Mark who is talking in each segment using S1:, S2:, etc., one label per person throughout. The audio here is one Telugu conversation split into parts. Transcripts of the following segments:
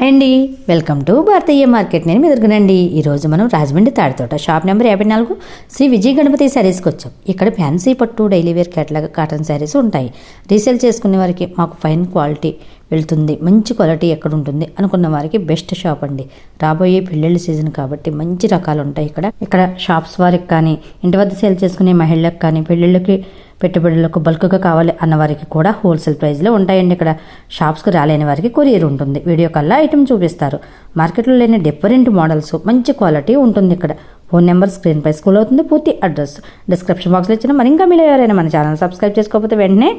S1: హాయ్ అండి వెల్కమ్ టు భారతీయ మార్కెట్. నేను ఎదుర్కొనండి ఈరోజు మనం రాజమండ్రి తాడితోట షాప్ నెంబర్ యాభై నాలుగు శ్రీ విజయ గణపతి శారీస్కి వచ్చాం. ఇక్కడ ఫ్యాన్సీ పట్టు daily wear catalogue cotton saris ఉంటాయి. రీసేల్ చేసుకునే వారికి మాకు ఫైన్ క్వాలిటీ వెళ్తుంది. మంచి క్వాలిటీ ఎక్కడ ఉంటుంది అనుకున్న వారికి బెస్ట్ షాప్ అండి. రాబోయే పెళ్ళిళ్ళ సీజన్ కాబట్టి మంచి రకాలు ఉంటాయి ఇక్కడ. ఇక్కడ షాప్స్ వారికి కానీ ఇంటి వద్ద సేల్ చేసుకునే మహిళలకు కానీ పెళ్ళిళ్ళకి పెట్టుబడులకు బల్క్గా కావాలి అన్న వారికి కూడా హోల్సేల్ ప్రైస్లో ఉంటాయండి. ఇక్కడ షాప్స్కి రాలేని వారికి కొరియర్ ఉంటుంది. వీడియో కల్లా ఐటెం చూపిస్తారు. మార్కెట్లో లేని డిఫరెంట్ మోడల్స్ మంచి క్వాలిటీ ఉంటుంది ఇక్కడ. ఫోన్ నెంబర్ స్క్రీన్ పై స్కూల్ అవుతుంది. పూర్తి అడ్రస్. డిస్క్రిప్షన్ బాక్స్లో ఇచ్చిన మరి ఇంకా మీరు ఎవరైనా మన ఛానల్ సబ్స్క్రైబ్ చేసుకోకపోతే వెంటనే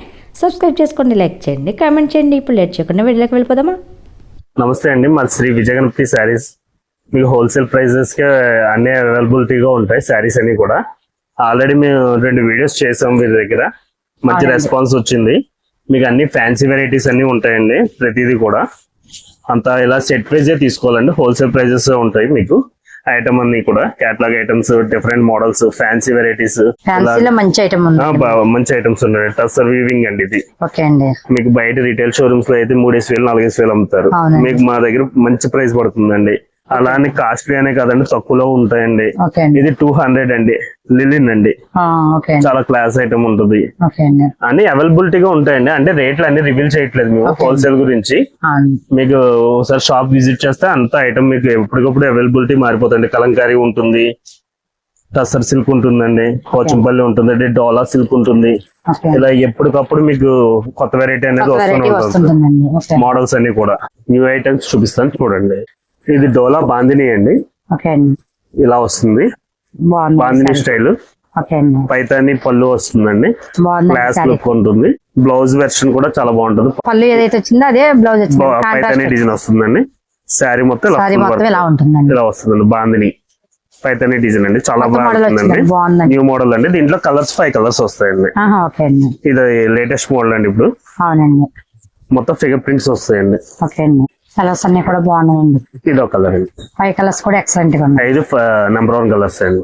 S1: సబ్స్క్రైబ్ చేసుకోండి లైక్ చేయండి కామెంట్ చేయండి. ఇప్పుడు లేట్ చేయకుండా వీడియోకి వెళ్ళిపోదామా?
S2: నమస్తే అండి. మా శ్రీ విజయగణపతి శారీస్. మీకు హోల్సేల్ ప్రైజెస్ అన్నీ అవైలబిలిటీగా ఉంటాయి శారీస్ అన్ని కూడా. ఆల్రెడీ మేము రెండు వీడియోస్ చేసాం మీ దగ్గర. మంచి. రెస్పాన్స్ వచ్చింది. మీకు అన్ని ఫ్యాన్సీ వెరైటీస్ అన్ని ఉంటాయండి ప్రతిదీ కూడా. అంతా ఇలా సెట్ ప్రైజే తీసుకోవాలండి. హోల్సేల్ ప్రైజెస్ ఉంటాయి మీకు. ఐటమ్ అన్ని కూడా catalogue items different models fancy varieties
S1: మంచి ఐటమ్
S2: మంచి ఐటమ్స్ ఉన్నాయి. టసర్ వీవింగ్ అండి ఇది. మీకు బయట రీటైల్ షోరూమ్స్లో అయితే మూడేసి వేలు నాలుగేసి వేలు అమ్ముతారు. మీకు మా దగ్గర మంచి ప్రైస్ పడుతుందండి. అలా అని కాస్ట్లీ అనే కదండి తక్కువలో ఉంటాయండి.
S1: అండి.
S2: ఇది టూ హండ్రెడ్ అండి లిలిన్ అండి.
S1: అండి.
S2: చాలా క్లాస్ ఐటమ్ ఉంటుంది.
S1: అండి.
S2: అన్ని అవైలబిలిటీగా ఉంటాయండి అంటే రేట్లు అన్ని రివీల్ చేయట్లేదు మేము. హోల్సేల్ గురించి. మీకు ఒకసారి షాప్ విజిట్ చేస్తే అంత ఐటమ్ మీకు ఎప్పటికప్పుడు అవైలబిలిటీ మారిపోతుంది. కలంకారీ ఉంటుంది టసర్ సిల్క్ ఉంటుందండి పోచంపల్లి ఉంటుందండి డోలా సిల్క్ ఉంటుంది. ఇలా ఎప్పటికప్పుడు మీకు కొత్త వెరైటీ అనేది వస్తూనే ఉంటుంది. మోడల్స్ అన్ని కూడా. న్యూ ఐటమ్స్ చూపిస్తాను చూడండి. ఇది డోలా బాందిని అండి.
S1: ఓకే అండి.
S2: ఇలా వస్తుంది. బాందిని స్టైల్. పైతాని పళ్ళు వస్తుందండి. క్లాస్ లుక్ ఉంటుంది. బ్లౌజ్ వెర్షన్ కూడా చాలా బాగుంటుంది.
S1: పళ్ళు ఏదైతే వచ్చిందో అదే బ్లౌజ్
S2: పైతాని డిజైన్ వస్తుందండి. శారీ మొత్తం ఇలా.
S1: ఇలా ఉంటుందండి.
S2: ఇలా వస్తుందండి. బాందిని పైతాని డిజైన్ అండి. చాలా బాగుంటుందండి. న్యూ మోడల్ అండి. దీంట్లో కలర్స్ ఫైవ్ కలర్స్ వస్తాయండి. ఇది లేటెస్ట్ మోడల్ అండి ఇప్పుడు.
S1: అవునండి.
S2: మొత్తం ఫిగర్ ప్రింట్స్ వస్తాయండి.
S1: కలర్స్ అన్ని కూడా బాగున్నాయండి.
S2: ఇది ఒక కలర్ అండి
S1: ఫైవ్ కలర్స్ కూడా ఎక్సలెంట్గా ఉన్నాయి.
S2: ఐదు నెంబర్ వన్ కలర్స్ అండి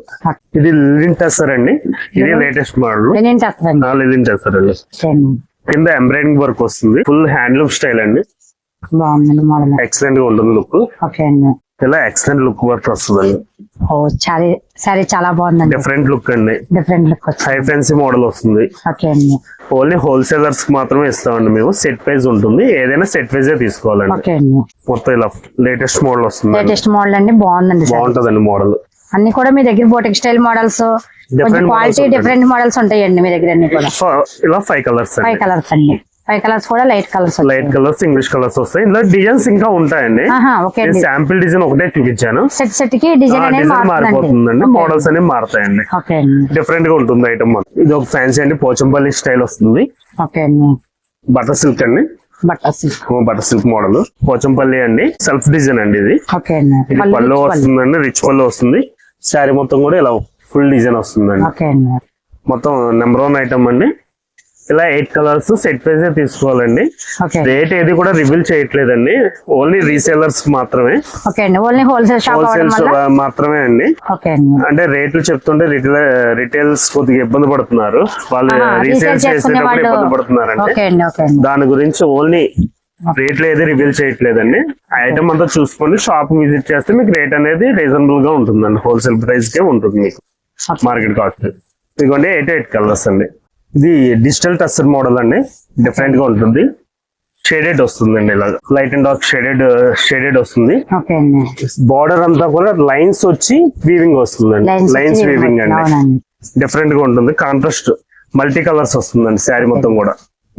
S2: ఇది లిలిన్ టెస్సర్ అండి. ఇది లేటెస్ట్ మోడల్ లిలిన్ టెస్సర్ అండి.
S1: ఓకే అండి.
S2: కింద ఎంబ్రాయిడింగ్ వర్క్ వస్తుంది. ఫుల్ హ్యాండ్లూమ్ స్టైల్ అండి.
S1: బాగుందండి మోడల్
S2: ఎక్సలెంట్గా ఉంటుంది లుక్
S1: ఓకే అండి.
S2: ఇలా ఎక్సలెంట్ లుక్ వర్క్ వస్తుంది
S1: ఓ సారీ సారీ చాలా బాగుందండి.
S2: డిఫరెంట్ లుక్ అండి.
S1: Different look
S2: high fancy model వస్తుంది.
S1: ఓకే అండి.
S2: ఓన్లీ హోల్సేలర్స్కి మాత్రమే ఇస్తామండి మేము. సెట్ ప్రైస్ ఉంటుంది. ఏదైనా సెట్ ప్రైజ్ తీసుకోవాలండి.
S1: ఓకే అండి.
S2: మొత్తం ఇలా లేటెస్ట్ మోడల్ వస్తుంది.
S1: లేటెస్ట్ మోడల్ అండి. బాగుందండి
S2: బాగుంటదండి మోడల్
S1: అన్ని కూడా మీ దగ్గర బోటిక్ స్టైల్ మోడల్స్ క్వాలిటీ
S2: ఉంటాయి.
S1: డిఫరెంట్ మోడల్స్ ఉంటాయండి. మీ దగ్గర అన్ని కూడా.
S2: ఇలా ఫైవ్ కలర్స్
S1: ఫైవ్ కలర్స్ అండి. ఫైవ్ కలర్స్ కూడా light colours
S2: light colours English colours వస్తాయి. ఇందులో డిజైన్స్ ఇంకా ఉంటాయండి. శాంపిల్ డిజైన్ ఒకటే చూపించాను.
S1: సెట్ సెట్కి డిజైన్
S2: మారిపోతుందండి. మోడల్స్ అనేవి మారుతాయండి. డిఫరెంట్గా ఉంటుంది ఐటమ్ ఇది ఒక ఫ్యాన్సీ అండి. పోచంపల్లి స్టైల్ వస్తుంది.
S1: అండి.
S2: బటర్ సిల్క్ అండి.
S1: Butters
S2: butter silk model Pochampally అండి. సెల్ఫ్ డిజైన్ అండి ఇది. ఇది
S1: పళ్ళు.
S2: వస్తుందండి. రిచ్ పళ్ళు వస్తుంది. శారీ మొత్తం కూడా ఇలా ఫుల్ డిజైన్ వస్తుందండి. మొత్తం నెంబర్ వన్ ఐటమ్ అండి. ఇలా ఎయిట్ కలర్స్ సెట్ ప్రైజ్ తీసుకోవాలండి. రేట్ ఏది కూడా రివీల్ చేయట్లేదండి. ఓన్లీ రీసేలర్స్ మాత్రమే.
S1: ఓకే అండి. ఓన్లీ హోల్సేల్ షాప్
S2: హోల్సేల్
S1: అవడం వల్ల?
S2: మాత్రమే అండి. అంటే రేట్లు చెప్తుంటే రిటైల్ రిటైల్స్ కొద్దిగా ఇబ్బంది పడుతున్నారు. వాళ్ళు రీసేల్ చేసేటప్పుడు ఇబ్బంది పడుతున్నారండి. దాని గురించి ఓన్లీ రేట్లు ఏది రివీల్ చేయట్లేదండి. ఐటమ్ అంతా చూసుకొని షాప్ విజిట్ చేస్తే మీకు రేట్ అనేది రీజనబుల్గా ఉంటుందండి. హోల్సేల్ ప్రైస్ కే ఉంటుంది మీకు. మార్కెట్ కాస్ట్ ఇదిగోండి ఎయిట్ ఎయిట్ కలర్స్ అండి. ఇది డిజిటల్ టస్టర్ మోడల్ అండి. డిఫరెంట్గా ఉంటుంది. షేడెడ్ వస్తుందండి ఇలా. Light and dark shaded shaded వస్తుంది. బార్డర్ అంతా కూడా లైన్స్ వచ్చి వీవింగ్ వస్తుందండి.
S1: లైన్స్
S2: వీవింగ్ అండి. డిఫరెంట్గా ఉంటుంది. కాంట్రాస్ట్ మల్టీ కలర్స్ వస్తుందండి శారీ మొత్తం కూడా.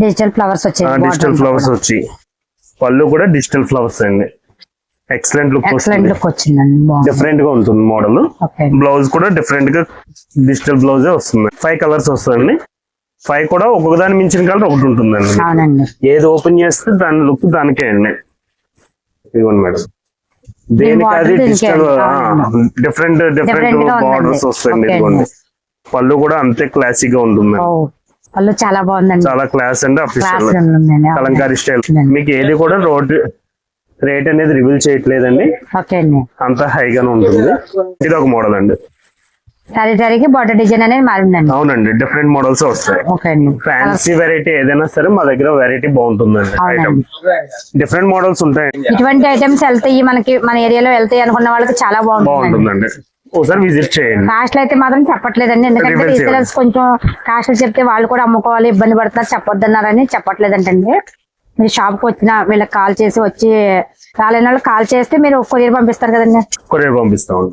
S1: డిజిటల్ ఫ్లవర్స్ వచ్చాయి
S2: డిజిటల్ ఫ్లవర్స్ వచ్చి. పళ్ళు కూడా డిజిటల్ ఫ్లవర్స్ అండి. ఎక్సలెంట్ లుక్
S1: ఎక్సలెంట్
S2: వస్తుంది
S1: లుక్ వచ్చిందండి బాగుంది.
S2: డిఫరెంట్గా ఉంటుంది మోడల్ బ్లౌజ్ కూడా డిఫరెంట్గా డిజిటల్ బ్లౌజే వస్తుంది. ఫైవ్ కలర్స్ వస్తాయండి ఫైవ్ కూడా ఒక్కొక్క దాని మించిన కలర్ ఒకటి ఉంటుందండి.
S1: అవునండి.
S2: ఏది ఓపెన్ చేస్తే దాని లుక్ దానికే అండి. ఇదిగోండి మేడం. దేనికి అది డిజిటల్. Different different. బార్డర్స్ వస్తాయండి ఇదిగోండి. పళ్ళు కూడా అంతే క్లాసిక్గా ఉంటుంది
S1: పళ్ళు చాలా బాగుందండి.
S2: చాలా క్లాస్ అండి అఫీషియల్ కలంకారీ స్టైల్. మీకు ఏది కూడా రోడ్ రేట్ అనేది రివీల్ చేయట్లేదండి. అంత హైగానే ఉంటుంది. ఇది ఒక మోడల్ అండి.
S1: సారీ సారీకి బార్డర్ డిజైన్ అనేది మారిందండి.
S2: అవునండి డిఫరెంట్ మోడల్స్ వస్తాయి.
S1: ఓకే అండి.
S2: ఫ్యాన్సీ వెరైటీ ఏదైనా సరే మా దగ్గర వెరైటీ బాగుంటుందండి ఐటమ్ డిఫరెంట్ మోడల్స్ ఉంటాయండి
S1: ఇటువంటి ఐటమ్స్ వెళ్తాయి మనకి మన ఏరియాలో వెళ్తాయి అనుకున్న వాళ్ళకి చాలా బాగుంటుంది
S2: బాగుంటుందండి. ఒకసారి విజిట్ చేయండి.
S1: కాస్ట్ అయితే మాత్రం చెప్పట్లేదండి. ఎందుకంటే. రీసేలర్స్ కొంచెం కాస్ట్ చెప్తే వాళ్ళు కూడా అమ్ముకోవాలి ఇబ్బంది పడుతున్నారు చెప్పొద్దన్నారని చెప్పట్లేదంటండి. మీరు షాప్కి వచ్చిన వీళ్ళకి కాల్ చేసి వచ్చి రాలేని వాళ్ళు కాల్ చేస్తే మీరు కొరియర్ పంపిస్తారు కదండి.
S2: కొరియర్ పంపిస్తాం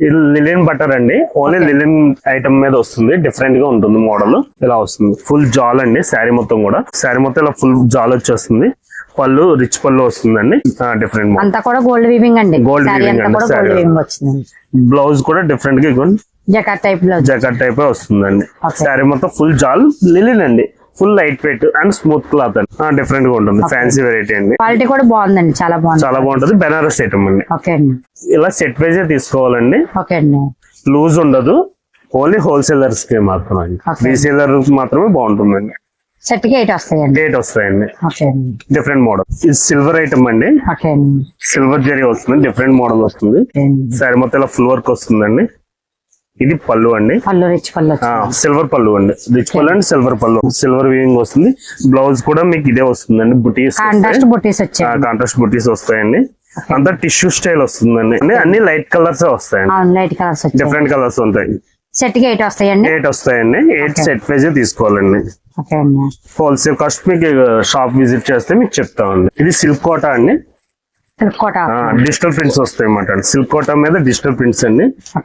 S2: ఇది లిలిన్ బటర్ అండి. ఓన్లీ లిలిన్ ఐటమ్ మీద వస్తుంది. డిఫరెంట్గా ఉంటుంది మోడల్ ఇలా వస్తుంది. ఫుల్ జాల్ అండి. శారీ మొత్తం కూడా. శారీ మొత్తం ఇలా ఫుల్ జాల్ వచ్చేస్తుంది. పళ్ళు రిచ్ పళ్ళు వస్తుందండి. డిఫరెంట్
S1: అంతా కూడా గోల్డ్ వీవింగ్ అండి.
S2: అండి.
S1: గోల్డ్ వీవింగ్ వచ్చిందండి.
S2: బ్లౌజ్ కూడా డిఫరెంట్గా
S1: జకాట్ టైప్లో
S2: జకెట్ టైప్ వస్తుందండి. శారీ మొత్తం ఫుల్ జాల్ లిలిన్ అండి. Full light weight and smooth cloth అండి. డిఫరెంట్గా ఉంటుంది. ఫ్యాన్సీ వెరైటీ అండి.
S1: క్వాలిటీ కూడా బాగుందండి. చాలా బాగుంది.
S2: చాలా బాగుంటది. బెనారస్ ఐటమ్ అండి.
S1: ఓకే అండి.
S2: ఇలా సెట్ వైజ్ తీసుకోవాలండి.
S1: ఓకే అండి.
S2: లూజ్ ఉండదు. ఓన్లీ హోల్సేలర్స్కి మాత్రమే. రీసేలర్ మాత్రమే బాగుంటుందండి.
S1: సెట్కి ఎయిట్ వస్తాయండి.
S2: డేట్ వస్తాయండి. డిఫరెంట్ మోడల్ ఇది సిల్వర్ ఐటమ్ అండి. సిల్వర్ జరీ వస్తుంది. డిఫరెంట్ మోడల్ వస్తుంది. సారీ మొత్తం ఇలా ఫుల్ వర్క్ వస్తుందండి. ఇది పళ్ళు అండి.
S1: పళ్ళు రిచ్ పళ్ళు
S2: సిల్వర్ పళ్ళు అండి. రిచ్ పళ్ళు అండ్ సిల్వర్ పళ్ళు. సిల్వర్ వీవింగ్ వస్తుంది. బ్లౌజ్ కూడా మీకు ఇదే వస్తుందండి. బుటీస్
S1: కాంట్రాస్ట్ బుట్టీస్ వచ్చాయి.
S2: కాంట్రాస్ట్ బుటీస్ వస్తాయండి. అంతా టిష్యూ స్టైల్ వస్తుందండి. అన్ని- అన్ని లైట్ కలర్స్ వస్తాయండి.
S1: లైట్ కలర్స్
S2: డిఫరెంట్ కలర్స్ ఉంటాయి.
S1: సెట్కి ఎయిట్ వస్తాయండి?
S2: ఎయిట్ వస్తాయండి. ఎయిట్ సెట్ ప్రైజ్ తీసుకోవాలండి. హోల్సేల్ కాస్ట్ మీకు షాప్ విజిట్ చేస్తే మీకు చెప్తామండి. ఇది సిల్క్ కోట అండి. డిజిటల్ ప్రింట్స్ వస్తాయి అన్నమాట. సిల్క్ కోట మీద డిజిటల్ ప్రింట్స్ అండి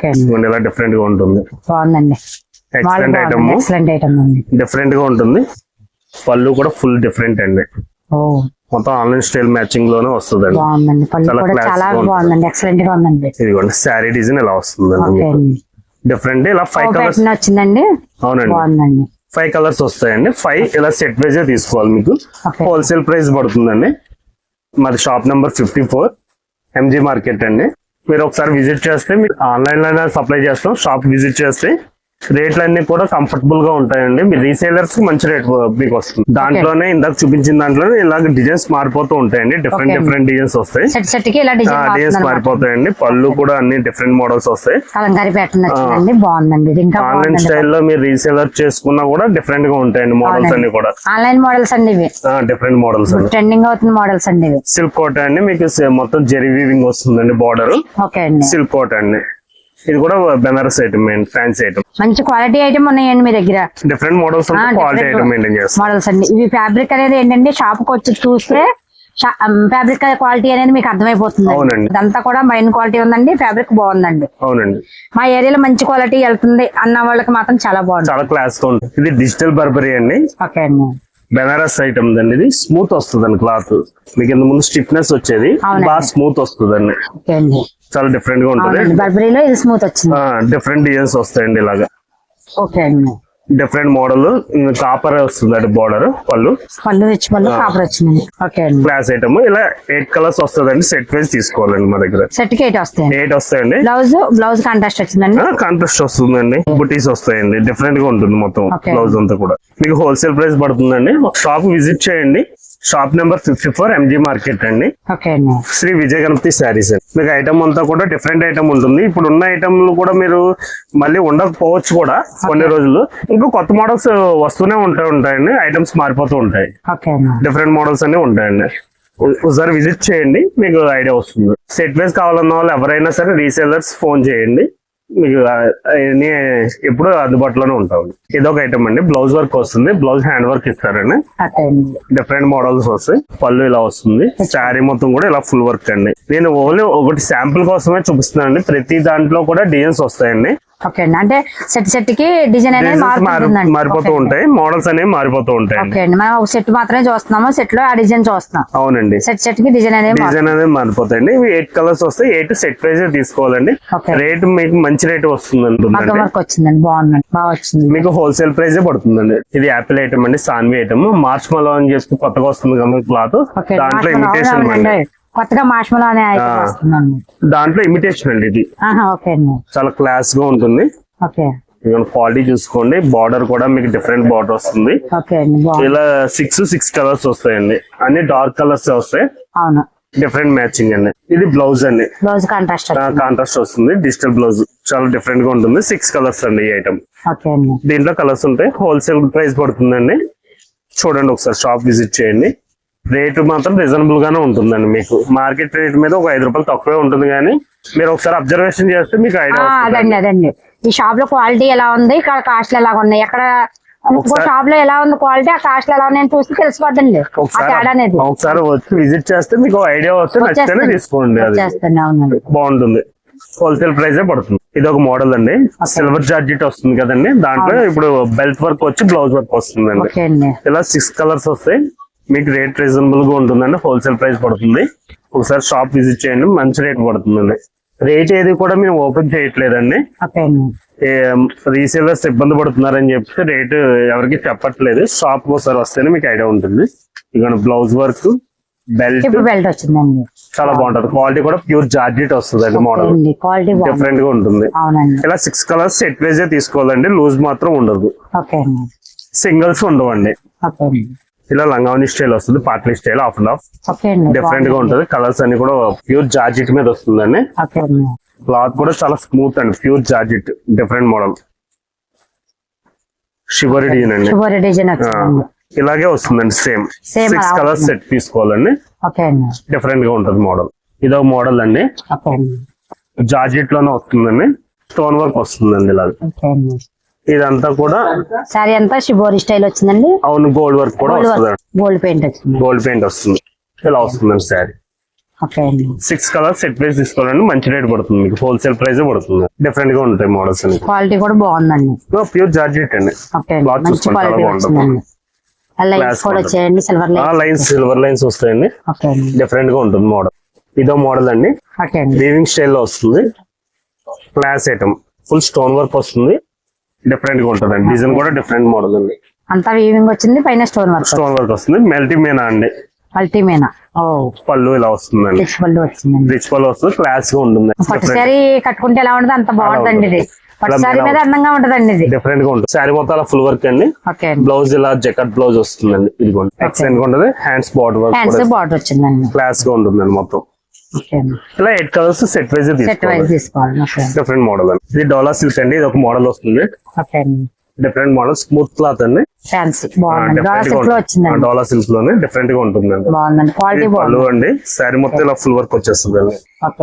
S1: అండి
S2: ఇలా డిఫరెంట్గా ఉంటుంది.
S1: బాగుందండి.
S2: ఎక్సలెంట్ ఐటమ్
S1: అండి
S2: డిఫరెంట్గా ఉంటుంది. పళ్ళు కూడా ఫుల్ డిఫరెంట్ అండి. మొత్తం ఆన్లైన్ స్టైల్
S1: మ్యాచింగ్లోనే ఉందండి.
S2: ఇదిగోండి శారీ డిజైన్ ఇలా
S1: అండి.
S2: డిఫరెంట్ ఇలా ఫైవ్ కలర్స్
S1: వచ్చిందండి.
S2: అవునండి. ఫైవ్ కలర్స్ వస్తాయండి. ఫైవ్ ఇలా సెట్ వైజ్ తీసుకోవాలి మీకు. హోల్సేల్ ప్రైస్ పడుతుందండి. మాది shop number fifty four MG market అండి. మీరు ఒకసారి విజిట్ చేస్తే మీకు ఆన్లైన్లో సప్లై చేస్తాం షాప్ విజిట్ చేస్తే రేట్లు అన్ని కూడా కంఫర్టబుల్గా ఉంటాయండి. మీ రీసేలర్స్కి మంచి రేట్ మీకు వస్తుంది. దాంట్లోనే ఇందాక చూపించిన దాంట్లోనే ఇలాగ డిజైన్స్ మారిపోతూ ఉంటాయండి. డిఫరెంట్. డిఫరెంట్ డిజైన్స్ వస్తాయి. డిజైన్స్ మారిపోతాయండి. పళ్ళు కూడా అన్ని డిఫరెంట్ మోడల్స్ వస్తాయి. ఆన్లైన్ స్టైల్లో మీరు రీసేలర్ చేసుకున్నా కూడా డిఫరెంట్గా ఉంటాయండి మోడల్స్ అన్ని కూడా.
S1: ఆన్లైన్ మోడల్స్ అండి
S2: డిఫరెంట్ మోడల్స్
S1: ట్రెండింగ్ అవుతున్న మోడల్స్ అండి
S2: సిల్క్ కోట్ అండి. మీకు మొత్తం జెరీ వీవింగ్ వస్తుందండి బార్డర్
S1: ఓకే అండి.
S2: సిల్క్ కోట్ అండి. ఇది కూడా బెనారస్ ఐటమ్ అండి ఫ్యాన్సీ ఐటమ్
S1: మంచి క్వాలిటీ ఐటమ్ ఉన్నాయండి మీ దగ్గర.
S2: Different models quality item maintain
S1: models అండి. ఇవి ఫ్యాబ్రిక్ అనేది ఏంటంటే షాప్కి వచ్చి చూస్తే ఫ్యాబ్రిక్ క్వాలిటీ అనేది మీకు అర్థమైపోతుంది
S2: అవునండి.
S1: ఇదంతా కూడా మైన్ క్వాలిటీ ఉందండి. ఫ్యాబ్రిక్ బాగుందండి.
S2: అవునండి.
S1: మా ఏరియాలో మంచి క్వాలిటీ వెళ్తుంది. అన్న వాళ్ళకి మాత్రం చాలా బాగుంది
S2: చాలా క్లాస్గా ఉంటుంది. ఇది డిజిటల్ బర్బరీ అండి.
S1: ఓకే అండి.
S2: బెనారస్ ఐటమ్ అండి ఇది. స్మూత్ వస్తుందండి క్లాత్ మీకు ఇంత ముందు స్టిఫ్నెస్ వచ్చేది. బాగా స్మూత్ వస్తుందండి.
S1: ఓకే అండి.
S2: చాలా డిఫరెంట్గా ఉంటుంది.
S1: అవునండి బర్బరీలో ఇది స్మూత్ వచ్చింది.
S2: డిఫరెంట్ డిజైన్స్ వస్తాయండి ఇలాగా.
S1: ఓకే అండి.
S2: డిఫరెంట్ మోడల్ కాపర్ వస్తుందండి బార్డర్ పళ్ళు.
S1: పళ్ళు రిచ్ పళ్ళు కాపర్ వచ్చింది ఓకే అండి.
S2: క్లాస్ ఐటమ్ ఇలా ఎయిట్ కలర్స్ వస్తుందండి సెట్ వైజ్ తీసుకోవాలండి మా దగ్గర.
S1: సెట్కి ఎయిట్ వస్తాయండి.
S2: ఎయిట్ వస్తాయండి.
S1: బ్లౌజ్ బ్లౌజ్ కాంట్రాస్ట్ వచ్చిందండి?
S2: కాంట్రాస్ట్ వస్తుందండి. బుటీస్ వస్తాయండి డిఫరెంట్గా ఉంటుంది మొత్తం. బ్లౌజ్ అంతా కూడా. మీకు హోల్సేల్ ప్రైస్ పడుతుందండి షాప్ విజిట్ చేయండి. Shop number fifty four MG market అండి. శ్రీ విజయ గణపతి శారీస్ అండి. మీకు ఐటమ్ అంతా కూడా డిఫరెంట్ ఐటమ్ ఉంటుంది. ఇప్పుడు ఉన్న ఐటమ్లు కూడా మీరు మళ్ళీ ఉండకపోవచ్చు కూడా కొన్ని రోజులు. ఇంకా కొత్త మోడల్స్ వస్తూనే ఉంటాయి ఉంటాయండి. ఐటమ్స్ మారిపోతూ ఉంటాయి. డిఫరెంట్ మోడల్స్ అన్ని ఉంటాయండి. ఒకసారి విజిట్ చేయండి. మీకు ఐడియా వస్తుంది. సెట్ వైజ్ కావాలన్న వాళ్ళు ఎవరైనా సరే రీసేలర్స్ ఫోన్ చేయండి. మీకు ఎప్పుడు అందుబాటులోనే ఉంటాం ఇదొక ఐటమ్ అండి. బ్లౌజ్ వర్క్ వస్తుంది. బ్లౌజ్ హ్యాండ్ వర్క్ ఇస్తారండి. డిఫరెంట్ మోడల్స్ వస్తాయి. పళ్ళు ఇలా వస్తుంది. శారీ మొత్తం కూడా ఇలా ఫుల్ వర్క్ అండి. నేను ఓన్లీ ఒకటి శాంపుల్ కోసమే చూపిస్తున్నానండి. ప్రతి దాంట్లో కూడా డిజైన్స్ వస్తాయండి.
S1: ఓకే అండి. అంటే సెట్ సెట్కి డిజైన్ అనేది మారుతుందండి
S2: మారిపోతూ ఉంటాయి. మోడల్స్ అనేవి మారిపోతూ ఉంటాయండి.
S1: ఓకే అండి. మనం ఒక సెట్ మాత్రమే చూస్తున్నాము. సెట్లో ఆ డిజైన్ చూస్తున్నాం.
S2: అవునండి.
S1: సెట్ సెట్కి డిజైన్ అనేది.
S2: డిజైన్ అనేది మారిపోతాయండి. ఇవి ఎయిట్ కలర్స్ వస్తాయి ఎయిట్ సెట్ ప్రైజ్ తీసుకోవాలండి. రేట్ మీకు మంచి రేట్ వస్తుంది
S1: మగ్గం
S2: అంటుందండి
S1: వర్క్ వచ్చిందండి. బాగుందండి. బాగా వచ్చింది.
S2: మీకు హోల్సేల్ ప్రైజే పడుతుందండి. ఇది యాపిల్ ఐటమ్ అండి సాన్వి ఐటమ్ మార్చ్ మలో అని చెప్పి కొత్తగా వస్తుంది కదా క్లాత్ దాంట్లో ఇమిటేషన్
S1: కొత్తగా మార్ష్మలో అనే
S2: దాంట్లో ఇమిటేషన్ అండి ఇది.
S1: ఆహా ఓకే అండి.
S2: చాలా క్లాస్గా ఉంటుంది.
S1: ఓకే.
S2: క్వాలిటీ చూసుకోండి. బార్డర్ కూడా మీకు డిఫరెంట్ బార్డర్ వస్తుంది. ఇలా సిక్స్ సిక్స్ కలర్స్ వస్తాయండి. అన్ని డార్క్ కలర్స్ వస్తాయి.
S1: అవును.
S2: డిఫరెంట్ మ్యాచింగ్ అండి. ఇది బ్లౌజ్ అండి.
S1: బ్లౌజ్ కాంట్రాస్ట్
S2: కాంట్రాస్ట్ వస్తుంది. డిజిటల్ బ్లౌజ్ చాలా డిఫరెంట్గా ఉంటుంది. సిక్స్ కలర్స్ అండి ఈ ఐటమ్
S1: ఓకే అండి.
S2: దీంట్లో కలర్స్ ఉంటాయి. హోల్సేల్ ప్రైస్ పడుతుందండి. చూడండి ఒకసారి షాప్ విజిట్ చేయండి. రేటు మాత్రం రీజనబుల్ గానే ఉంటుందండి మీకు. మార్కెట్ రేట్ మీద ఒక ఐదు రూపాయలు తక్కువే ఉంటుంది కానీ మీరు ఒకసారి అబ్జర్వేషన్ చేస్తే మీకు ఐడియా
S1: అదండి అదండి. ఈ షాప్లో క్వాలిటీ ఎలా ఉంది? ఇక్కడ కాస్ట్ ఎలా ఉన్నాయి? ఎక్కడ షాప్లో ఎలా ఉంది క్వాలిటీ ఆ కాస్ట్ ఎలా ఉన్నాయని చూసి తెలిసిపోద్దండి
S2: ఒకసారి
S1: తేడా అనేది.
S2: ఒకసారి వచ్చి విజిట్ చేస్తే మీకు ఐడియా వస్తే నచ్చితేనే. తీసుకోండి బాగుంటుంది. హోల్సేల్ ప్రైస్ పడుతుంది. ఇది ఒక మోడల్ అండి. సిల్వర్ జార్జెట్ వస్తుంది కదండి. దాంట్లో ఇప్పుడు బెల్ట్ వర్క్ వచ్చి బ్లౌజ్ వర్క్ వస్తుందండి. ఇలా సిక్స్ కలర్స్ వస్తాయి. మీకు రేట్ రీజనబుల్గా ఉంటుందండి హోల్సేల్ ప్రైస్ పడుతుంది. ఒకసారి షాప్ విజిట్ చేయండి మంచి రేట్ పడుతుందండి. రేట్ ఏది కూడా మేము ఓపెన్ చేయట్లేదండి. రీసేలర్స్ ఇబ్బంది పడుతున్నారని చెప్తే రేట్ ఎవరికి చెప్పట్లేదు. షాప్ ఒకసారి వస్తేనే మీకు ఐడియా ఉంటుంది. ఇక బ్లౌజ్ వర్క్ బెల్ట్
S1: బెల్ట్ వచ్చిందండి.
S2: చాలా బాగుంటది. క్వాలిటీ కూడా ప్యూర్ జార్జెట్ వస్తుంది మోడల్
S1: క్వాలిటీ
S2: డిఫరెంట్గా ఉంటుంది. ఇలా సిక్స్ కలర్స్ సెట్ వేజే తీసుకోవాలండి లూజ్ మాత్రం ఉండదు. సింగిల్స్ ఉండవండి. ఇలా లంగావని స్టైల్ వస్తుంది party style half and half. డిఫరెంట్గా ఉంటుంది. కలర్స్ అన్ని కూడా ప్యూర్ జార్జెట్ మీద వస్తుందండి. క్లాత్ కూడా చాలా స్మూత్ అండి pure georgette different model shibori design అండి. ఇలాగే వస్తుందండి సేమ్ సిక్స్ కలర్స్ సెట్ తీసుకోవాలండి. డిఫరెంట్గా ఉంటుంది మోడల్ ఇదొక మోడల్ అండి. జార్జెట్లోనే వస్తుందండి. స్టోన్ వర్క్ వస్తుందండి ఇలా
S1: ఓకే అండి.
S2: ఇదంతా కూడా
S1: సారీ అంతా షిబోరి స్టైల్ వచ్చిందండి.
S2: అవును గోల్డ్ వర్క్ కూడా
S1: గోల్డ్
S2: వస్తుంది
S1: గోల్డ్ పెయింట్ వచ్చింది.
S2: గోల్డ్ పెయింట్ వస్తుంది. ఇలా వస్తుందండి
S1: అండి.
S2: సిక్స్ కలర్స్ సెట్ ప్రైస్ తీసుకోవాలండి. మంచి రేట్ పడుతుంది మీకు. హోల్సేల్ ప్రైస్ పడుతుంది. డిఫరెంట్గా ఉంటాయి మోడల్స్ అన్ని.
S1: క్వాలిటీ కూడా బాగుందండి.
S2: ప్యూర్ జార్జెట్ అండి.
S1: అండి. లైన్స్ సిల్వర్ లైన్స్
S2: వస్తాయండి.
S1: అండి.
S2: డిఫరెంట్గా ఉంటుంది మోడల్ ఇదో మోడల్ అండి.
S1: అండి.
S2: వీవింగ్ స్టైల్లో వస్తుంది. Class item full stone work వస్తుంది. డిఫరెంట్గా ఉంటుంది అండి డిజైన్ కూడా డిఫరెంట్ మోడల్ అండి.
S1: అంతా వీవింగ్ వచ్చింది పైన స్టోన్ వర్క్
S2: స్టోన్ వర్క్ వస్తుంది. మెల్టీ మీనా అండి.
S1: అల్టీమేనా ఓ
S2: పళ్ళు ఇలా వస్తుందండి.
S1: రిచ్ పళ్ళు వచ్చిందండి
S2: రిచ్ పళ్ళు వస్తుంది క్లాస్గా ఉంటుంది.
S1: పట్టు శారీ కట్టుకుంటే ఎలా ఉంటుంది అంత బాగుంటుందండి ఇది. మీద అందంగా ఉంటదండి ఇది.
S2: డిఫరెంట్గా ఉంటుంది. శారీ మొత్తం అలా ఫుల్ వర్క్ అండి. బ్లౌజ్ ఇలా జకెట్ బ్లౌజ్ వస్తుందండి. ఇదిగోండి. ఎక్సలెంట్గా ఉంటుంది. హ్యాండ్స్ బార్డర్ వర్క్
S1: హ్యాండ్స్
S2: కూడా
S1: బార్డర్ వచ్చిందండి.
S2: క్లాస్గా ఉంటుందండి మొత్తం. ఇలా ఎయిట్ కలర్స్ సెట్ వైజ్ తీసుకోవాలి. డిఫరెంట్ మోడల్ అండి. ఇది డోలా సిల్క్ అండి ఇది ఒక మోడల్ వస్తుంది.
S1: అండి.
S2: డిఫరెంట్ మోడల్ స్మూత్ క్లాత్ అండి
S1: డాలర్
S2: సిల్క్లోనే డిఫరెంట్గా ఉంటుందండి పళ్ళు అండి. శారీ మొత్తం ఇలా ఫుల్ వర్క్ వచ్చేస్తుంది అండి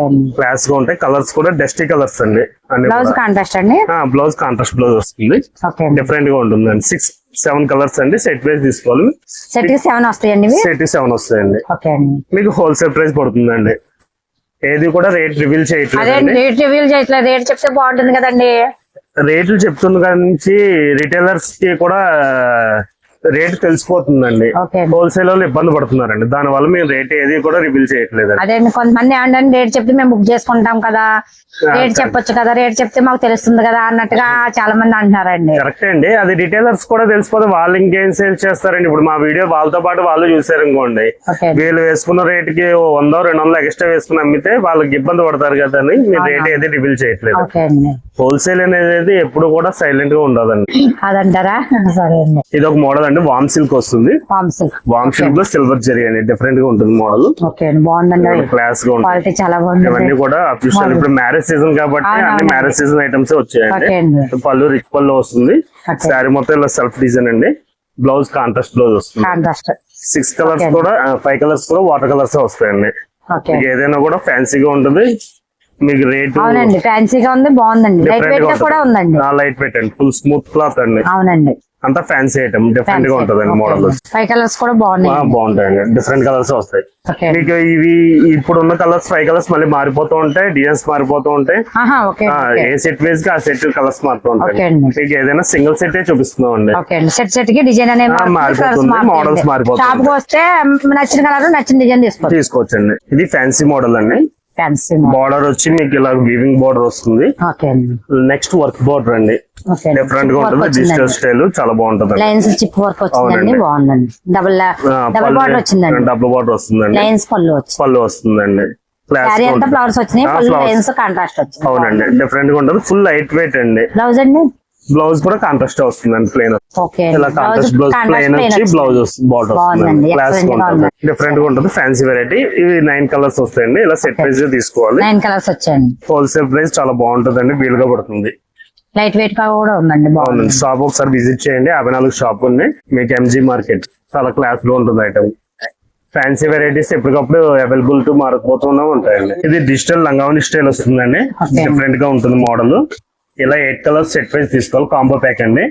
S1: అండి
S2: క్లాస్గా ఉంటాయి. కలర్స్ కూడా డస్టీ కలర్స్ అండి.
S1: బ్లౌజ్ కాంట్రాస్ట్ అండి?
S2: బ్లౌజ్ కాంట్రాస్ట్ బ్లౌజ్ వస్తుంది.
S1: అండి
S2: డిఫరెంట్గా ఉంటుందండి. సిక్స్ సెవెన్ కలర్స్ అండి. సెట్ వైజ్ తీసుకోవాలి.
S1: సెట్ సెవెన్ వస్తాయండి
S2: సెట్ సెవెన్ వస్తాయండి.
S1: అండి
S2: మీకు హోల్సేల్ ప్రైస్ పడుతుందండి. ఏది కూడా రేట్ రివీల్
S1: అదే
S2: చేయట్లేదండి
S1: రేట్ రివ్యూల్ చేయట్లేదు. రేట్ చెప్తే బాగుంటుంది కదండి.
S2: రేట్లు చెప్తున్న కాడి నుంచి రిటైలర్స్కి కూడా రేట్ తెలిసిపోతుందండి. హోల్సేల్ వాళ్ళు ఇబ్బంది పడుతున్నారండి. దాని వల్ల మేము రేట్ ఏది కూడా రివీల్ చేయట్లేదండి.
S1: అదే కొంతమంది ఏమంటే రేట్ చెప్తే మేము బుక్ చేసుకుంటాం కదా. రేట్ చెప్పొచ్చు కదా రేట్ చెప్తే మాకు తెలుస్తుంది కదా అన్నట్టుగా చాలా మంది అంటున్నారండి.
S2: కరెక్ట్ అండి. అది రిటైలర్స్ కూడా తెలిసిపోతే వాళ్ళు ఇంకేం సేల్ చేస్తారండి. ఇప్పుడు మా వీడియో వాళ్ళతో పాటు వాళ్ళు చూసారు అనుకోండి. వీళ్ళు వేసుకున్న రేట్కి వందో రెండు వందలు ఎక్స్ట్రా వేసుకుని అమ్మితే వాళ్ళకి ఇబ్బంది పడతారు కదా అని మీరు రేట్ ఏది రివీల్ చేయట్లేదు. హోల్సేల్ అనేది ఎప్పుడు కూడా సైలెంట్గా ఉండదండి.
S1: అదంటారా? సరే అండి.
S2: ఇది ఒక మోడల్ అండి. వామ్ సిల్క్ వస్తుంది. వామ్ సిల్క్లో సిల్వర్ జరీ అండి. డిఫరెంట్గా ఉంటుంది మోడల్ క్లాస్గా ఉంటుంది
S1: క్వాలిటీ చాలా బాగుంది.
S2: ఇవన్నీ కూడా అఫీషియల్ ఇప్పుడు మ్యారేజ్ సీజన్ కాబట్టి అన్ని. మ్యారేజ్ సీజన్ ఐటమ్స్ వచ్చాయండి. పళ్ళు రిచ్ పళ్ళు వస్తుంది. శారీ మొత్తం ఇలా సెల్ఫ్ డిజైన్ అండి. బ్లౌజ్ కాంట్రాస్ట్ బ్లౌజ్ వస్తుంది.
S1: Contrast
S2: six colours. కూడా ఫైవ్ కలర్స్ కూడా వాటర్ కలర్స్ వస్తాయండి. ఏదైనా కూడా ఫ్యాన్సీగా ఉంటుంది. మీకు రేట్
S1: అవునండి. ఫ్యాన్సీగా ఉంది బాగుందండి. లైట్ వెయిట్ కూడా ఉందండి.
S2: లైట్ వెయిట్ అండి. ఫుల్ స్మూత్ క్లాత్ అండి.
S1: అవునండి.
S2: అంతా ఫ్యాన్సీ ఐటమ్ డిఫరెంట్గా ఉంటుందండి మోడల్
S1: ఫైవ్ కలర్స్ కూడా బాగున్నాయి.
S2: బాగుంటాయండి. డిఫరెంట్ కలర్స్ వస్తాయి. మీకు ఇవి ఇప్పుడు ఉన్న కలర్స్ ఫైవ్ కలర్స్ మళ్ళీ మారిపోతూ ఉంటాయి డిజైన్స్ మారిపోతూ ఉంటాయి. ఏ సెట్ వేస్కి ఆ సెట్ కలర్స్ మారుతూ ఉంటాయి.
S1: అండి.
S2: మీకు ఏదైనా సింగిల్ సెట్ చూపిస్తున్నాం అండి
S1: అండి. సెట్ సెట్కి డిజైన్ అనేది
S2: మారిపోతుంది, models మారిపోతుంది.
S1: వస్తే నచ్చిన కలర్ నచ్చిన డిజైన్ తీసుకోవచ్చు.
S2: తీసుకోవచ్చండి. ఇది ఫ్యాన్సీ మోడల్ అండి. బార్డర్ వచ్చి మీకు ఇలా వీవింగ్ బార్డర్ వస్తుంది. నెక్స్ట్ వర్క్ బార్డర్ అండి. డిఫరెంట్గా ఉంటుంది డిజిటల్ స్టైల్ చాలా బాగుంటుంది
S1: లైన్స్ చిప్ వర్క్ వచ్చిందండి. బాగుందండి. డబుల్ డబుల్ బార్డర్ వచ్చిందండి.
S2: డబుల్ బార్డర్ వస్తుందండి.
S1: లైన్స్ పళ్ళు
S2: పళ్ళు వస్తుందండి.
S1: ఫ్లవర్స్ వచ్చినాయి కాంట్రాస్ట్ వచ్చింది.
S2: అవునండి. డిఫరెంట్గా ఉంటుంది ఫుల్ లైట్ వెయిట్ అండి.
S1: బ్లౌజ్ అండి?
S2: బ్లౌజ్ కూడా కాంట్రాస్ట్ వస్తుందండి ప్లేన్
S1: ఓకే.
S2: ఇలా కాంట్రాస్ట్ బ్లౌజ్ ప్లేన్ వచ్చి బ్లౌజ్ వస్తుంది బార్డర్. వస్తుంది. క్లాస్. డిఫరెంట్గా ఉంటుంది. ఫ్యాన్సీ వెరైటీ ఇవి నైన్ కలర్స్ వస్తాయండి. ఇలా సెట్ ప్రైస్ తీసుకోవాలి.
S1: నైన్ కలర్స్ వచ్చాయండి.
S2: హోల్సేల్ ప్రైస్ చాలా బాగుంటుందండి వీలుగా పడుతుంది.
S1: లైట్ వెయిట్గా కూడా ఉందండి బాగుంది.
S2: షాప్ ఒకసారి విజిట్ చేయండి. యాభై నాలుగు షాప్ ఉంది. మీకు ఎంజీ మార్కెట్ చాలా క్లాస్లో ఉంటుంది ఐటమ్ ఫ్యాన్సీ వెరైటీస్ ఎప్పటికప్పుడు అవైలబుల్ టు మారిపోతూనే ఉంటాయండి. ఇది డిజిటల్ లంగావని స్టైల్ వస్తుందండి. డిఫరెంట్గా ఉంటుంది మోడల్ ఇలా ఎయిట్ కలర్స్ సెట్ ప్రైస్ తీసుకోవాలి కాంబో ప్యాక్ అండి.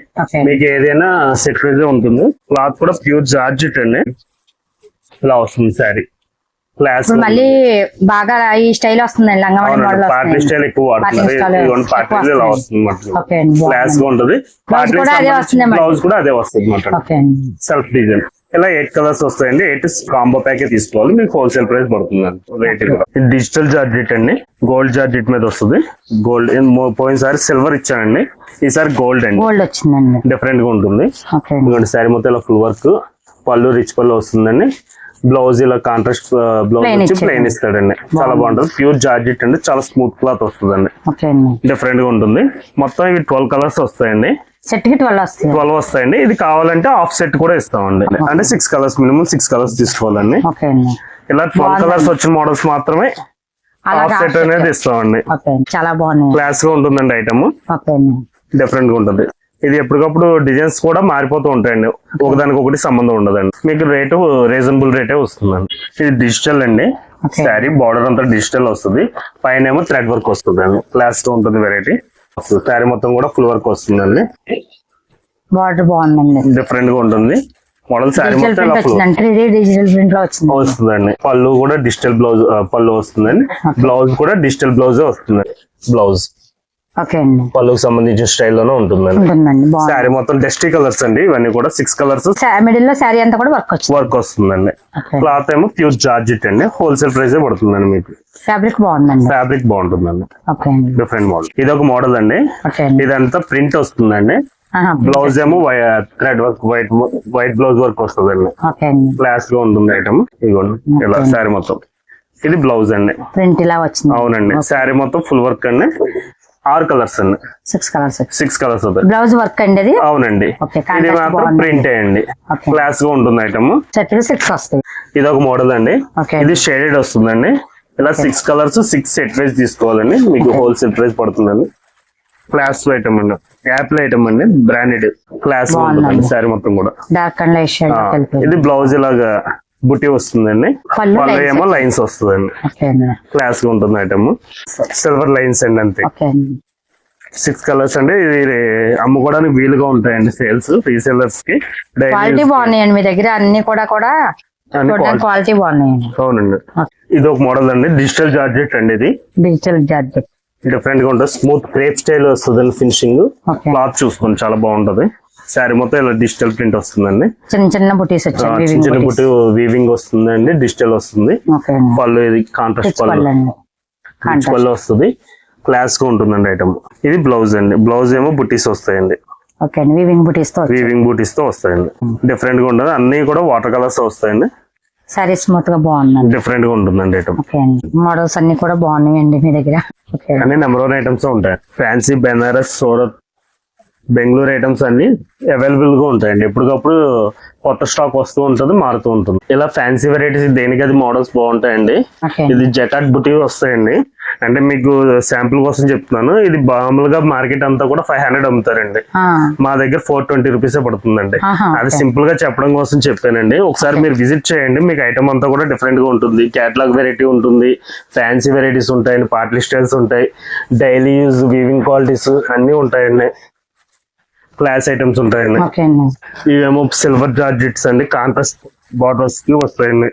S2: మీకు ఏదైనా సెట్ ప్రైజ్ ఉంటుంది. క్లాత్ కూడా ప్యూర్ జార్జెట్ అండి. ఇలా వస్తుంది శారీ. క్లాస్
S1: మళ్ళీ బాగా ఈ స్టైల్ వస్తుందండి
S2: పార్టీ స్టైల్ ఎక్కువ వాడుతున్నారు. పార్టీ ఇలా
S1: వస్తుంది.
S2: క్లాస్. గా ఉంటుంది. బ్లౌజ్ కూడా అదే వస్తుంది అన్నమాట సెల్ఫ్ డిజైన్ ఇలా ఎయిట్ కలర్స్ వస్తాయండి. ఎయిట్ కాంబో ప్యాక్ తీసుకోవాలి. మీకు హోల్సేల్ ప్రైస్ పడుతుంది రేట్ డిజిటల్ జార్జెట్ అండి. గోల్డ్ జార్జెట్ మీద వస్తుంది. గోల్డ్ పోయినసారి సిల్వర్ ఇచ్చానండి. ఈసారి గోల్డ్ అండి.
S1: గోల్డ్ వచ్చిందండి.
S2: డిఫరెంట్గా ఉంటుంది. ఇదిగోండి శారీ మొత్తం ఇలా ఫుల్ వర్క్ పళ్ళు రిచ్ పళ్ళు వస్తుందండి. బ్లౌజ్ ఇలా కాంట్రాస్ట్ బ్లౌజ్
S1: Plain
S2: వచ్చి. ప్లెయిన్ ఇస్తాడండి. చాలా బాగుంటుంది. ప్యూర్ జార్జెట్ అండి. చాలా స్మూత్ క్లాత్ వస్తుందండి.
S1: ఓకే అండి.
S2: డిఫరెంట్గా ఉంటుంది. మొత్తం ఇవి ట్వెల్వ్ కలర్స్ వస్తాయండి.
S1: సెట్కి ట్వెల్వ్
S2: వస్తాయండి. ఇది కావాలంటే హాఫ్ సెట్ కూడా ఇస్తామండి. అంటే six colours minimum six colours తీసుకోవాలండి. ఇలా ట్వెల్వ్. కలర్స్ వచ్చిన మోడల్స్ మాత్రమే హాఫ్ సెట్ అనేది ఇస్తామండి.
S1: చాలా బాగున్నాయి.
S2: క్లాస్గా ఉంటుందండి ఐటమ్ డిఫరెంట్గా ఉంటుంది. ఇది ఎప్పటికప్పుడు డిజైన్స్ కూడా మారిపోతూ ఉంటాయండి. ఒకదానికి ఒకటి సంబంధం ఉండదండి. మీకు రేటు రీజనబుల్ రేటే వస్తుందండి. ఇది డిజిటల్ అండి. శారీ బార్డర్ అంతా డిజిటల్ వస్తుంది. పైన ఏమో థ్రెడ్ వర్క్ వస్తుంది అండి క్లాస్గా ఉంటుంది వెరైటీ శారీ మొత్తం కూడా ఫుల్ వర్క్ వస్తుందండి.
S1: బార్డర్ బాగుందండి.
S2: డిఫరెంట్గా ఉంటుంది. మోడల్ శారీ మొత్తం
S1: డిజిటల్ ప్రింట్లో
S2: వస్తుందండి. పళ్ళు కూడా డిజిటల్ బ్లౌజ్ పళ్ళు వస్తుందండి. బ్లౌజ్ కూడా డిజిటల్ బ్లౌజ్ వస్తుందండి బ్లౌజ్ పళ్ళుకి సంబంధించిన స్టైల్లోనే ఉంటుందండి. శారీ మొత్తం డస్టీ కలర్స్ అండి ఇవన్నీ కూడా సిక్స్ కలర్స్.
S1: మిడిల్లో శారీ అంతా కూడా వర్క్
S2: వర్క్ వస్తుందండి. క్లాత్ ఏమో ప్యూర్ జార్జెట్ అండి. హోల్సేల్ ప్రైస్ పడుతుందండి మీకు.
S1: ఫ్యాబ్రిక్ బాగుందండి.
S2: ఫ్యాబ్రిక్ బాగుంటుందండి. డిఫరెంట్ మోడల్ ఇది ఒక మోడల్ అండి. ఇదంతా ప్రింట్ వస్తుందండి. బ్లౌజ్ ఏమో thread work white white blouse work వస్తుందండి. క్లాస్గా ఉంటుంది ఐటమ్ ఇదిగోండి ఇలా శారీ మొత్తం. ఇది బ్లౌజ్ అండి.
S1: ప్రింట్ ఇలా వచ్చింది.
S2: అవునండి. శారీ మొత్తం ఫుల్ వర్క్ అండి. ఆరు కలర్స్ అండి.
S1: Six colours.
S2: Six colours
S1: blouse work అండి అది?
S2: అవునండి. ఇది మాత్రం. ప్రింట్ అండి.
S1: Okay.
S2: క్లాస్గా ఉంటుంది ఐటమ్
S1: సిక్స్ వస్తాయి.
S2: ఇది ఒక మోడల్ అండి. ఇది షేడెడ్ వస్తుందండి. ఇలా six colours six set price తీసుకోవాలండి. మీకు హోల్సేల్ ప్రైస్ పడుతుందండి. క్లాస్ ఐటమ్ అండి. యాపిల్ ఐటమ్ అండి. Branded class. ఉంటుందండి. శారీ మొత్తం కూడా. ఇది బ్లౌజ్ ఇలాగా బుట్టి వస్తుందండి.
S1: పళ్ళు
S2: ఏమో లైన్స్ వస్తుందండి. క్లాస్గా ఉంటుంది ఐటమ్ సిల్వర్ లైన్స్ అండి అంతే. సిక్స్ కలర్స్ అండి. ఇది అమ్ముకోవడానికి వీలుగా ఉంటాయండి సేల్స్ రీసేలర్స్కి
S1: క్వాలిటీ బాగున్నాయండి. మీ దగ్గర అన్ని కూడా కూడా క్వాలిటీ బాగున్నాయండి.
S2: అవునండి. ఇది ఒక మోడల్ అండి. డిజిటల్ జార్జెట్ అండి ఇది.
S1: డిజిటల్ జార్జెట్
S2: డిఫరెంట్గా ఉంటుంది. స్మూత్ క్రేప్ స్టైల్ వస్తుంది ఫినిషింగ్ క్లాత్ చూసుకోండి చాలా బాగుంటది. శారీ మొత్తం ఇలా డిజిటల్ ప్రింట్ వస్తుందండి.
S1: చిన్న చిన్న బుటీస్
S2: చిన్న చిన్న
S1: వీవింగ్
S2: పుట్టి వీవింగ్ వస్తుందండి డిజిటల్ వస్తుంది. పళ్ళు ఇది కాంట్రాస్ట్ పళ్ళు.
S1: పళ్ళు
S2: వస్తుంది. క్లాస్గా ఉంటుందండి ఐటమ్ ఇది బ్లౌజ్ అండి. బ్లౌజ్ ఏమో బుట్టీస్ వస్తాయండి.
S1: ఓకే అండి వీవింగ్ బుటీస్తో
S2: వీవింగ్ బూటీస్తో వస్తాయండి. డిఫరెంట్గా ఉంటుంది అన్ని కూడా వాటర్ కలర్స్ వస్తాయండి.
S1: సారీ స్మూత్గా బాగుందండి
S2: డిఫరెంట్గా ఉంటుందండి ఐటమ్
S1: ఓకే అండి. మోడల్స్ అన్ని కూడా బాగున్నాయండి మీ దగ్గర. ఓకే.
S2: అన్ని నెంబర్ వన్ ఐటమ్స్ ఉంటాయి. ఫ్యాన్సీ బెనారస్ సూరత్ బెంగళూరు ఐటమ్స్ అన్ని అవైలబుల్గా ఉంటాయండి. ఎప్పటికప్పుడు కొత్త స్టాక్ వస్తూ ఉంటుంది మారుతూ ఉంటుంది. ఇలా ఫ్యాన్సీ వెరైటీస్ దేనికి అది మోడల్స్ బాగుంటాయండి. ఇది జకాట్ బుటీ వస్తాయండి. అంటే మీకు శాంపుల్ కోసం చెప్తున్నాను. ఇది మామూలుగా మార్కెట్ అంతా కూడా ఫైవ్ హండ్రెడ్ అమ్ముతారండి. మా దగ్గర ఫోర్ ట్వంటీ రూపీస్ పడుతుందండి. అది. సింపుల్గా చెప్పడం కోసం చెప్పానండి. ఒకసారి మీరు విజిట్ చేయండి. మీకు ఐటమ్ అంతా కూడా డిఫరెంట్గా ఉంటుంది. క్యాటలాగ్ వెరైటీ ఉంటుంది. ఫ్యాన్సీ వెరైటీస్ ఉంటాయండి. పార్టీ స్టైల్స్ ఉంటాయి. డైలీ యూజ్ వీవింగ్ క్వాలిటీస్ అన్ని ఉంటాయండి. క్లాస్ ఐటమ్స్ ఉంటాయండి. ఇవేమో సిల్వర్ జార్జెట్స్ అండి కాంట్రాస్ట్ బార్డర్స్కి వస్తాయండి.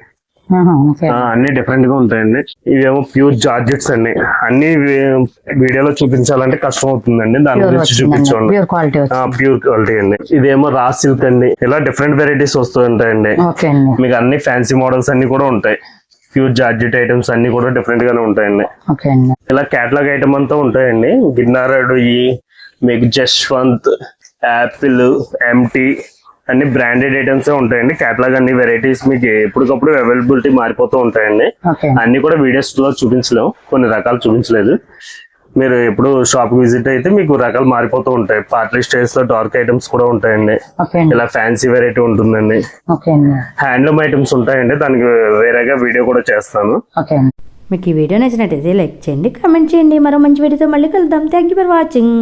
S2: అన్ని డిఫరెంట్గా ఉంటాయండి. ఇవేమో ప్యూర్ జార్జెట్స్ అండి. అన్ని వీడియోలో చూపించాలంటే కష్టం అవుతుందండి. దాని గురించి చూపించండి.
S1: ప్యూర్ క్వాలిటీ
S2: అండి. ఇదేమో రా సిల్క్ అండి. ఇలా డిఫరెంట్ వెరైటీస్ వస్తూ ఉంటాయండి. మీకు అన్ని ఫ్యాన్సీ మోడల్స్ అన్ని కూడా ఉంటాయి. ప్యూర్ జార్జెట్ ఐటమ్స్ అన్ని కూడా డిఫరెంట్ గానే ఉంటాయండి. ఇలా కేటలాగ్ ఐటమ్ అంతా ఉంటాయండి. గిన్నారాడు ఈ మీకు జశ్వంత్ యాపిల్ ఎంటీ అన్ని బ్రాండెడ్ ఐటమ్స్ ఉంటాయండి. కేటలాగ్ అన్ని వెరైటీస్ మీకు ఎప్పటికప్పుడు అవైలబిలిటీ మారిపోతూ ఉంటాయండి. అన్ని కూడా వీడియోస్లో చూపించలేము. కొన్ని రకాలు చూపించలేదు. మీరు ఎప్పుడు షాప్ విజిట్ అయితే మీకు రకాలు మారిపోతూ ఉంటాయి. పార్టీ స్టేజ్లో డార్క్ ఐటమ్స్ కూడా ఉంటాయండి. ఇలా ఫ్యాన్సీ వెరైటీ ఉంటుందండి. హ్యాండ్లూమ్ ఐటమ్స్ ఉంటాయండి. దానికి వేరేగా వీడియో కూడా చేస్తాను.
S3: మీకు ఈ వీడియో నచ్చినట్టయితే లైక్ చేయండి కామెంట్ చేయండి. మరో మంచి వీడియోతో మళ్ళీ కలుద్దాం. Thank you for watching